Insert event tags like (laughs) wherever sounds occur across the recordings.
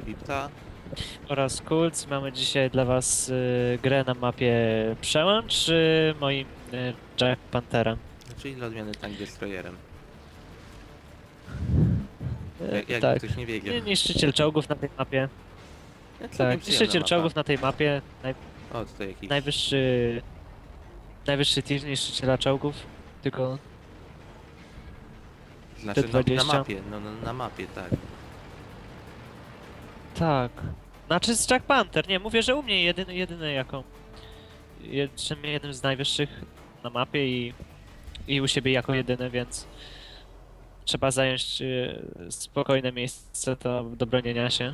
Kulca. oraz Kulc. Mamy dzisiaj dla was y, grę na mapie Przełęcz y, moim y, Jack Panterem. Czyli dla odmiany tank destroyerem. Y, Jak, jak tak. ktoś nie wiedział. Nie, niszczyciel czołgów na tej mapie. Ja, całkiem Tak, przyjemna niszczyciel mapa. czołgów na tej mapie. Naj, O, tutaj jakiś... najwyższy. Najwyższy tier niszczyciela czołgów. Tylko Znaczy na T20. mapie, no, no na mapie, tak. Tak. Znaczy z Jack Panther, nie, mówię, że u mnie jedyny, jedyny jako. Jednym, jednym z najwyższych na mapie i, i u siebie jako jedyny, więc trzeba zająć y, spokojne miejsce do, do bronienia się.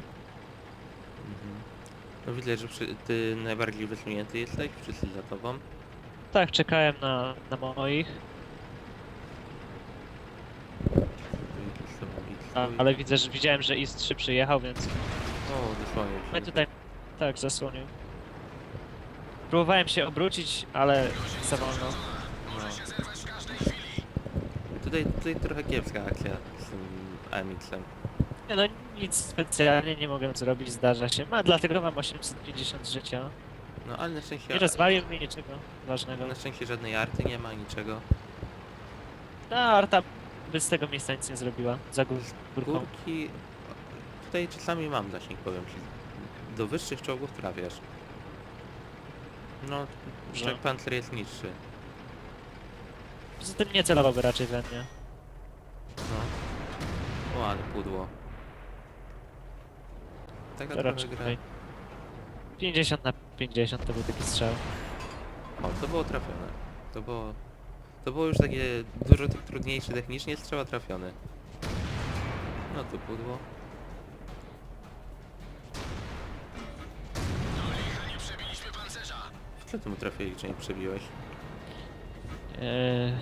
Mhm. Widzę, że przy, ty najbardziej wysunięty jesteś, wszyscy za tobą. Tak, czekałem na, na moich, a, ale widzę, że widziałem, że IS-3 przyjechał, więc No i tutaj tak zasłonił. Próbowałem się obrócić, ale za wolno. No. Tutaj, tutaj trochę kiepska akcja z tym AMX-em. Nie no, nic specjalnie nie mogłem zrobić, zdarza się. Ma, dlatego mam 850 życia. No ale na szczęście... Nie rozwalił mi niczego ważnego. Na szczęście żadnej arty nie ma, niczego. Ta Arta by z tego miejsca nic nie zrobiła. Za gór, górką. Górki... Tutaj czasami mam zasięg, powiem ci. Do wyższych czołgów trafiasz. No, Dobrze. Jack Panther jest niższy. Poza tym nie celowałby raczej we mnie. No. O, ale pudło. Taka To trochę raczej gra. tutaj 50 na 50 to był taki strzał. O, to było trafione. To było... To było już takie dużo trudniejsze technicznie, strzała trafiony. No to pudło. Co ty mu trafili, czy nie przebiłeś? Eee,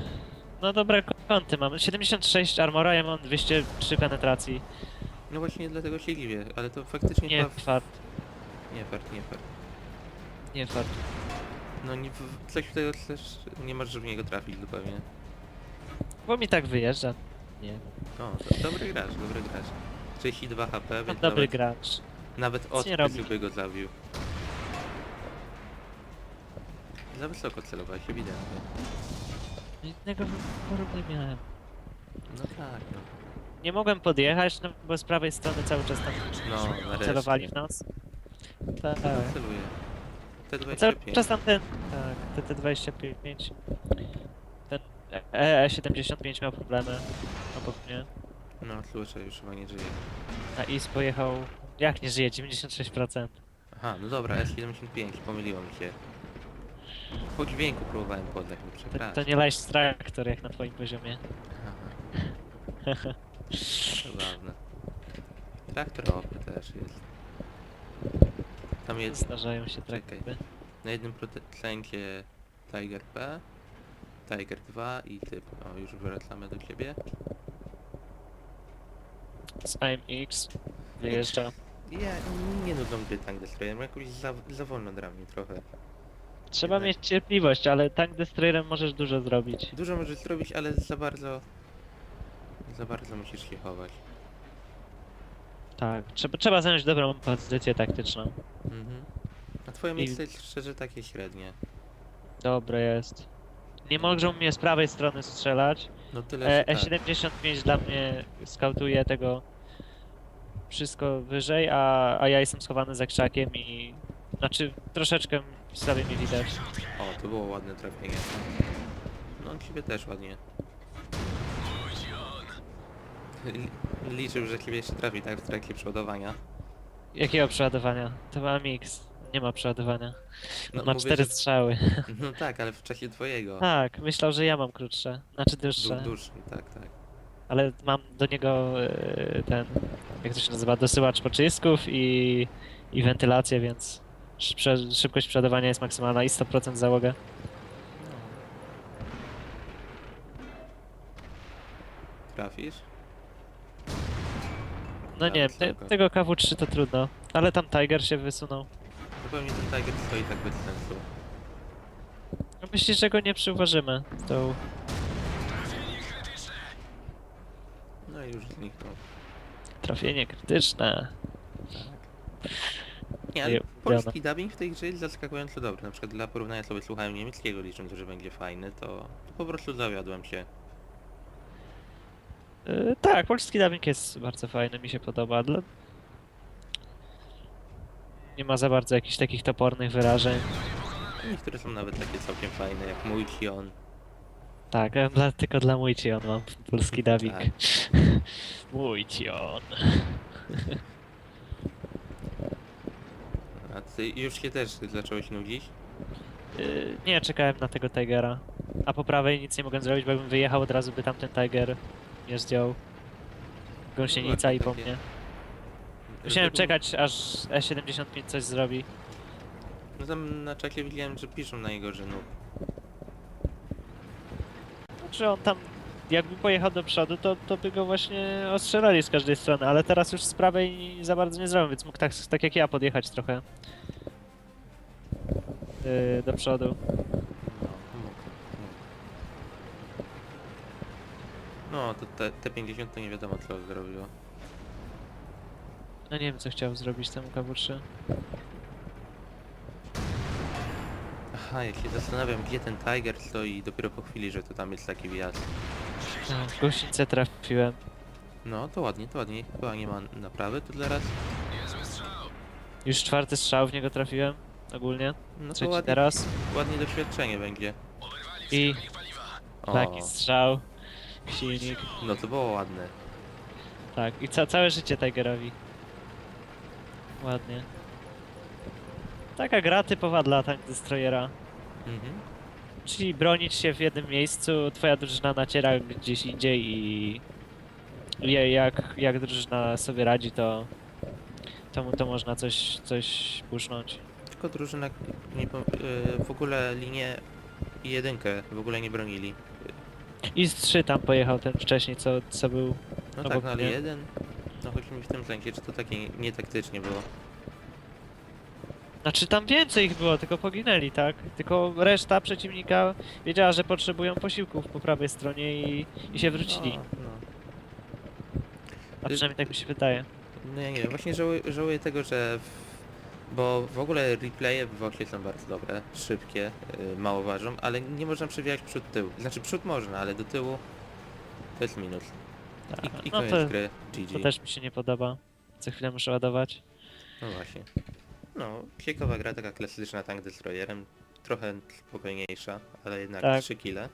no dobre kąty mamy. 76 armora, ja mam 203 penetracji. No właśnie dlatego się dziwię, ale to faktycznie Nie chyba... w- fart, Nie fart, nie fart. nie fart. No nie, w- coś tutaj też nie masz, żeby w niego trafić zupełnie. Bo mi tak wyjeżdża. Nie. O, to dobry gracz, dobry gracz. 32 HP, No, więc dobry nawet, gracz. nawet nie odpis robi. by go zabił. Za wysoko celowałeś, ewidentnie. Innego wyboru nie miałem. No tak, no. Nie mogłem podjechać, no bo z prawej strony cały czas tam No, nareszcie. celowali w nas. Tak. No, celuję. Cały T25. czas tam ten, tak, TT25, ten E- EE75 miał problemy obok mnie. No, słyszę, już chyba nie żyje. A IS pojechał, jak nie żyje, 96%. Aha, no dobra, S75, pomyliło mi się. Po dźwięku próbowałem podać, no To, przepraszam. to nie Light Tractor jak na twoim poziomie. (laughs) Zabawne. Traktor opy też jest. Tam jest Zdarzają się Czekaj. traktory. na jednym procencie Tiger P, Tiger 2 i typ. O, już wracamy do ciebie. Z AMX wyjeżdża. Ja nie nudzą gry Tank Destroyer, jakoś za, za wolno dla mnie trochę. Trzeba Jednak- mieć cierpliwość, ale tank destroyerem możesz dużo zrobić. Dużo możesz zrobić, ale za bardzo... Za bardzo musisz się chować. Tak, trzeba, trzeba zająć dobrą pozycję taktyczną. Mhm. A twoje I- miejsce jest szczerze takie średnie. Dobre jest. Nie mogą mnie z prawej strony strzelać. No tyle, E, że tak. E75 dla mnie skautuje tego wszystko wyżej, a, a ja jestem schowany za krzakiem i... Znaczy, troszeczkę sobie mnie widać. O, to było ładne trafienie. No on ciebie też ładnie. Li- (laughs) Liczył, że ciebie jeszcze trafi tak w trakcie przeładowania. Jakiego przeładowania? To ma mix. Nie ma przeładowania. No, ma mówię, cztery że- strzały. (laughs) No tak, ale w czasie twojego. Tak, myślał, że ja mam krótsze. Znaczy Du- dłuższe. dłuższy, tak, tak. Ale mam do niego e, ten... Jak to się nazywa? Dosyłacz pocisków i... I wentylację, więc... Szybkość przeładowania jest maksymalna i 100% załoga. Trafisz? No nie, te, tego KW3 to trudno. Ale tam Tiger się wysunął. Zupełnie ten Tiger stoi tak bez sensu. No Myślisz, że go nie przyuważymy? To No i już zniknął. trafienie krytyczne. Tak. Nie, ale polski dubbing w tej grze jest zaskakująco dobry. Na przykład dla porównania sobie słuchałem niemieckiego, licząc, że będzie fajny, to, to po prostu zawiodłem się. Yy, tak, polski dubbing jest bardzo fajny, mi się podoba. Dla... Nie ma za bardzo jakichś takich topornych wyrażeń. Niektóre są nawet takie całkiem fajne, jak mój ci on. Tak, ja dla, tylko dla mój ci on mam polski dubbing. Tak. (laughs) mój ci (laughs) on. A ty już się też zacząłeś nudzić? Yy, nie, czekałem na tego Tigera. A po prawej nic nie mogłem zrobić, bo jakbym wyjechał od razu by tamten Tiger nie zdjął. Gąsienica i po takie- mnie. Musiałem czekać aż E75 coś zrobi. No tam na czacie widziałem, że piszą na jego, że no Że on tam, jakby pojechał do przodu, to, to by go właśnie ostrzelali z każdej strony, ale teraz już z prawej za bardzo nie zrobią, więc mógł tak, tak jak ja podjechać trochę yy, do przodu. No. No, to te, te 50 to nie wiadomo co zrobiło. No nie wiem co chciał zrobić temu KW3. Aha, ja się zastanawiam, gdzie ten Tiger stoi dopiero po chwili, że to tam jest taki wjazd. No, w gościńce trafiłem. No, to ładnie, to ładnie. Chyba nie ma naprawy tu zaraz. Już czwarty strzał w niego trafiłem, ogólnie. No to Trzeci ładnie, teraz. ładnie doświadczenie będzie. I O, taki strzał. Silnik. no to było ładne. Tak, i ca całe życie Tigerowi. Ładnie. Taka gra typowa dla Tank Destroyera. Mhm. Czyli bronić się w jednym miejscu, twoja drużyna naciera gdzieś indziej i jak, jak drużyna sobie radzi, to, to, to można coś, coś pusznąć. Tylko drużyna nie, y, w ogóle linię i jedynkę w ogóle nie bronili. I z 3 tam pojechał ten wcześniej, co, co był. No tak, no ale mnie. jeden. No chodzi mi w tym sensie, czy to takie nietaktycznie było. Znaczy tam więcej ich było, tylko poginęli, tak? Tylko reszta przeciwnika wiedziała, że potrzebują posiłków po prawej stronie i, i się wrócili. No, no. A przynajmniej tak mi się wydaje. No ja nie wiem, właśnie żałuję, żałuję tego, że... W, bo w ogóle replaye w Voxie są bardzo dobre, szybkie, yy, mało ważą, ale nie można przewijać przód tył. Znaczy przód można, ale do tyłu to jest minus. Tak. I, i No koniec to, gry, GG. to też mi się nie podoba. Co chwilę muszę ładować. No właśnie. No, ciekawa gra, taka klasyczna tank destroyerem, trochę spokojniejsza, ale jednak Tak. 3 kile.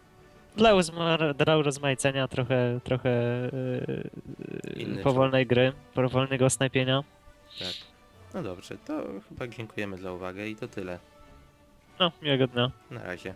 Dla, uzma- dla urozmaicenia trochę, trochę yy, Inny powolnej gry, powolnego snajpienia. Tak. No dobrze, to chyba dziękujemy za uwagę i to tyle. No, miłego dnia. Na razie.